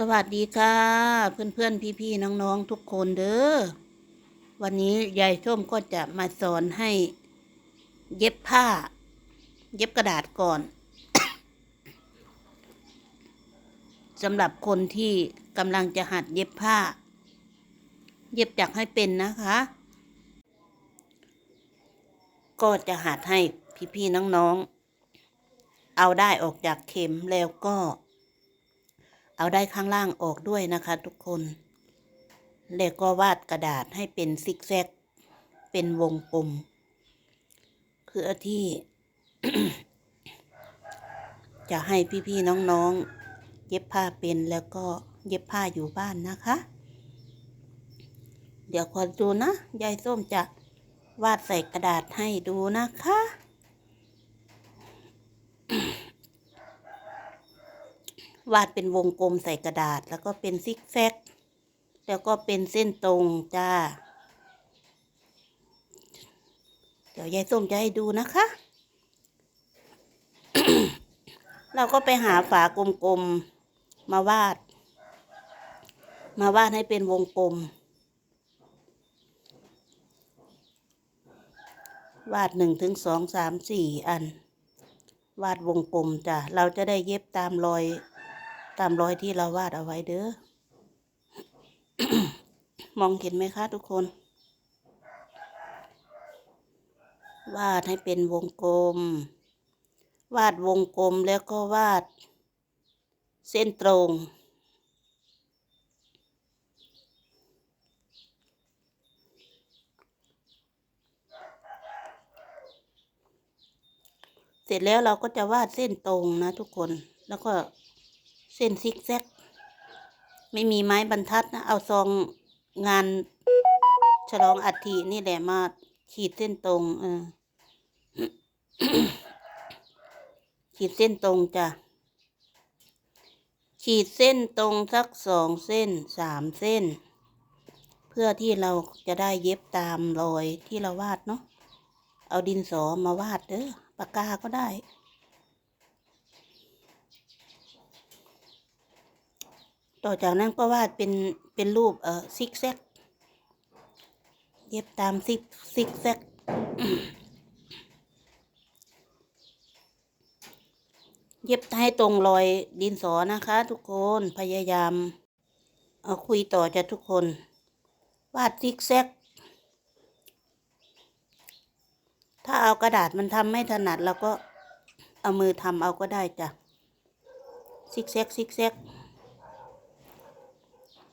สวัสดีค่ะ เพื่อนเพื่อนพี่พี่ๆน้องทุกคนเด้อวันนี้ยายส้มก็จะมาสอนให้ เย็บผ้า เย็บกระดาษก่อนสำหรับคนที่กำลังจะหัดเย็บผ้า เย็บจักให้เป็นนะคะ ก็จะหัดให้พี่พี่ๆน้องเอาได้ออกจากเข็มแล้วก็ เอาได้ข้างล่างออกด้วยนะคะทุกคนแล้วก็วาดกระดาษให้เป็นซิกแซก เป็นวงกลมเพื่อที่ จะให้พี่ๆน้องๆ เย็บผ้าเป็นแล้วก็เย็บผ้าอยู่บ้านนะคะ เดี๋ยวขอยดูนะยายส้มจะวาดใส่กระดาษให้ดูนะคะ วาดเป็นวงกลมใส่กระดาษ แล้วก็เป็นซิกแซก แล้วก็เป็นเส้นตรงจ้า เดี๋ยวยายส้มจะให้ดูนะคะ เราก็ไปหาฝากลมๆมาวาด มาวาดให้เป็นวงกลม วาดหนึ่งถึงสองสามสี่อันวาดวงกลมจ้ะ เราจะได้เย็บตามรอย ตามรอยที่เราวาดเอาไว้เด้อ มองเห็นไหมคะทุกคน วาดให้เป็นวงกลม วาดวงกลมแล้วก็วาด เส้นตรงเสร็จแล้วเราก็จะวาดเส้นตรงนะทุกคน แล้วก็ เส้นซิกแซก ไม่มีไม้บรรทัดนะ เอาซองงานฉลองอัฐินี่แหละมาขีดเส้นตรง เออ ขีดเส้นตรงจ้ะ ขีดเส้นตรงสักสองเส้นสามเส้น เพื่อที่เราจะได้เย็บตามรอยที่เราวาดเนาะ เอาดินสอมาวาดเด้อปากกาก็ได้ ต่อจากนั้นก็วาดเป็นเป็นรูปเอ่อซิกแซกเย็บตามซิกซิกแซกเย็บให้ตรงรอยดินสอนะคะ ทุกคนพยายามเอาคุยต่อจะทุกคน วาดซิกแซกถ้าเอากระดาษมันทำไม่ถนัดเราก็เอามือทำเอาก็ได้จ้ะซิกแซกซิกแซก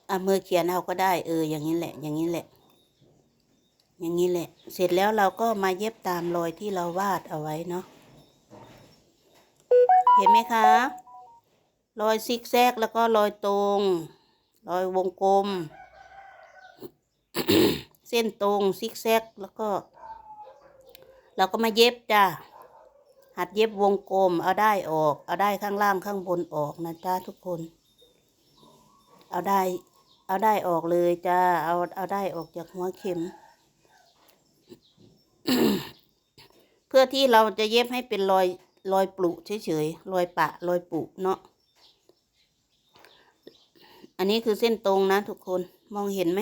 เอามือเขียนเอาก็ได้ เออ อย่างนี้แหละ อย่างนี้แหละ อย่างนี้แหละ เสร็จแล้วเราก็มาเย็บตามรอยที่เราวาดเอาไว้เนาะ เห็นไหมคะ รอยซิกแซกแล้วก็รอยตรง รอยวงกลม เส้นตรงซิกแซกแล้วก็ เราก็มาเย็บจ้ะหัดเย็บวงกลม เอาได้ออก เอาได้ข้างล่างข้างบนออกนะจ้าทุกคน เอาได้ เอาได้ออกเลยจ้า เอาเอาได้ออกจากหัวเข็ม เพื่อที่เราจะเย็บให้เป็นรอยรอยปลุเฉยๆรอยปะรอยปุเนาะ อันนี้คือเส้นตรงนะทุกคนมองเห็นไหม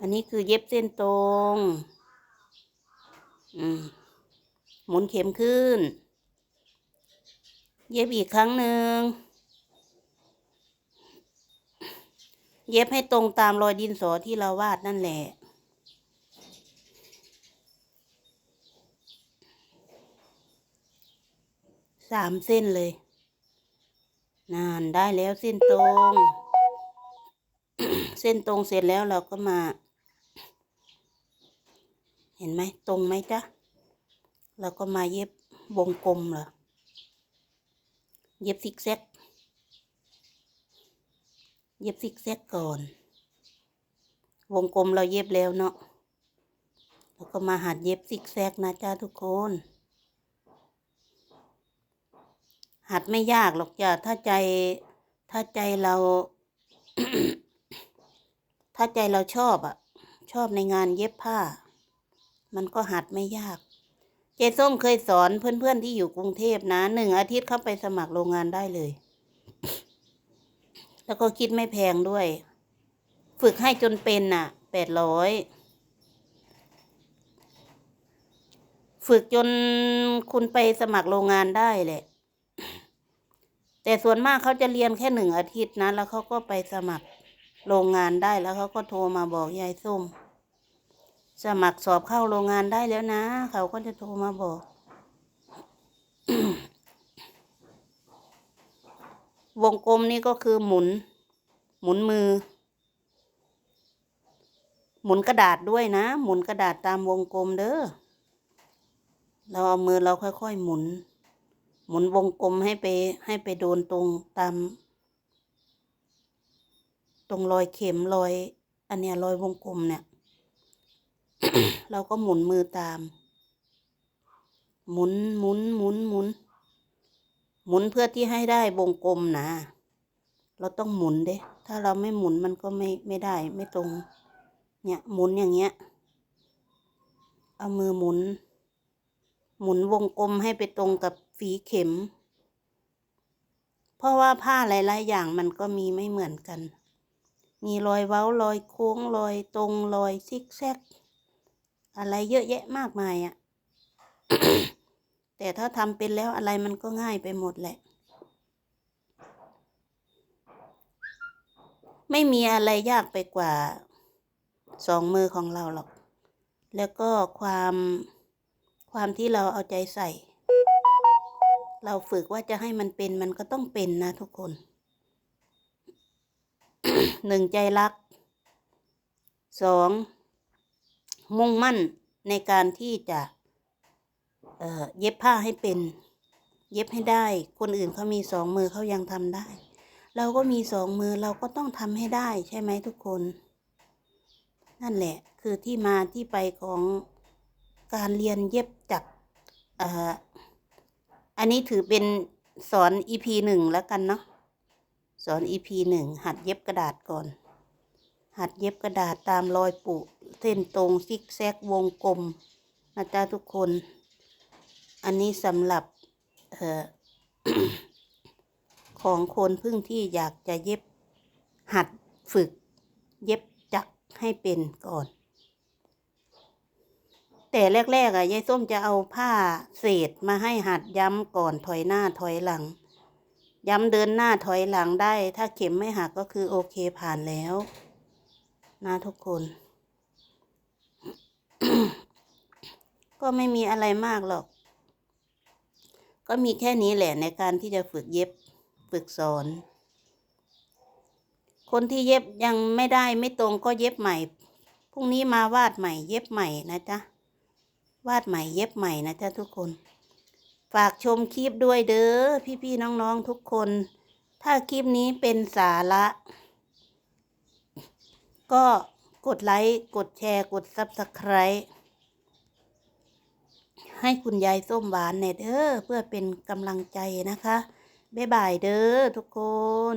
อันนี้คือเย็บเส้นตรง อืม หมุนเข็มขึ้น เย็บอีกครั้งหนึ่ง เย็บให้ตรงตามรอยดินสอที่เราวาดนั่นแหละ สามเส้นเลย นานได้แล้วเส้นตรง เส้นตรงเสร็จแล้วเราก็มา เห็นไหมตรงไหมจ๊ะ เราก็มาเย็บวงกลมเหรอ เย็บซิกแซก เย็บซิกแซกก่อน วงกลมเราเย็บแล้วเนาะแล้วก็มาหัดเย็บซิกแซกนะจ้าทุกคน หัดไม่ยากหรอกจ้ะถ้าใจถ้าใจเรา ถ้าใจเราชอบอะชอบในงานเย็บผ้า มันก็หัดไม่ยากเจส้มเคยสอนเพื่อนๆที่อยู่กรุงเทพนะหนึ่งอาทิตย์เข้าไปสมัครโรงงานได้เลย แล้วก็คิดไม่แพงด้วย ฝึกให้จนเป็นน่ะแปดร้อยฝึกจนคุณไปสมัครโรงงานได้แหละ แต่ส่วนมากเขาจะเรียนแค่หนึ่งอาทิตย์นะ แล้วเขาก็ไปสมัครโรงงานได้แล้วเขาก็โทรมาบอกยายส้ม สมัครสอบเข้าโรงงานได้แล้วนะ เขาก็จะโทรมาบอก วงกลมนี่ก็คือหมุน หมุนมือ หมุนกระดาษด้วยนะ หมุนกระดาษตามวงกลมเด้อเราเอามือเราค่อยๆหมุน หมุนวงกลมให้ไปให้ไปโดนตรงตาม ตรงรอยเข็มรอย อันเนี้ยรอยวงกลมเนี่ย เราก็หมุนมือตาม หมุนหมุนหมุนหมุน หมุนเพื่อที่ให้ได้วงกลมนะ เราต้องหมุนเด้ถ้าเราไม่หมุนมันก็ไม่ไม่ได้ไม่ตรง เนี่ยหมุนอย่างเงี้ย เอามือหมุน หมุนวงกลมให้ไปตรงกับฝีเข็ม เพราะว่าผ้าหลาย ๆ อย่างมันก็มีไม่เหมือนกัน มีรอยเว้ารอยโค้งรอยตรงรอยซิกแซก อะไรเยอะแยะมากมายอะ่ะ แต่ถ้าทำเป็นแล้วอะไรมันก็ง่ายไปหมดแหละ ไม่มีอะไรยากไปกว่าสองมือของเราหรอก แล้วก็ความความที่เราเอาใจใส่ เราฝึกว่าจะให้มันเป็นมันก็ต้องเป็นนะทุกคนหนึ่งใจรักสองมุ่งมั่นในการที่จะ เย็บผ้าให้เป็น เย็บให้ได้ คนอื่นเขามีสองมือเขายังทำได้ เราก็มีสองมือเราก็ต้องทำให้ได้ใช่ไหมทุกคน นั่นแหละคือที่มาที่ไปของการเรียนเย็บจากอันนี้ถือเป็นสอน EP หนึ่งแล้วกันเนาะสอน EP หนึ่งหัดเย็บกระดาษก่อน หัดเย็บกระดาษตามรอยปุเส้นตรงซิกแซกวงกลมนะจ๊ะทุกคน อันนี้สำหรับออของคนเพึ่งที่อยากจะเย็บหัดฝึก เย็บจักให้เป็นก่อน แต่แรกๆอะยายส้มจะเอาผ้าเศษมาให้หัดย้ำก่อนถอยหน้าถอยหลัง ย้ำเดินหน้าถอยหลังได้ ถ้าเข็มไม่หักก็คือโอเคผ่านแล้วนะทุกคนก็ไม่มีอะไรมากหรอก ก็มีแค่นี้แหละในการที่จะฝึกเย็บฝึกสอน คนที่เย็บยังไม่ได้ไม่ตรงก็เย็บใหม่พรุ่งนี้มาวาดใหม่ เย็บใหม่นะจ๊ะวาดใหม่เย็บใหม่นะจ๊ะทุกคน ฝากชมคลิปด้วยเด้อพี่ๆน้องๆทุกคน ถ้าคลิปนี้เป็นสาระ ก็กดไลค์ กดแชร์ กด Subscribe ให้คุณยายส้มหวานเนยเด้อเพื่อเป็นกำลังใจนะคะ บ๊ายบายเด้อทุกคน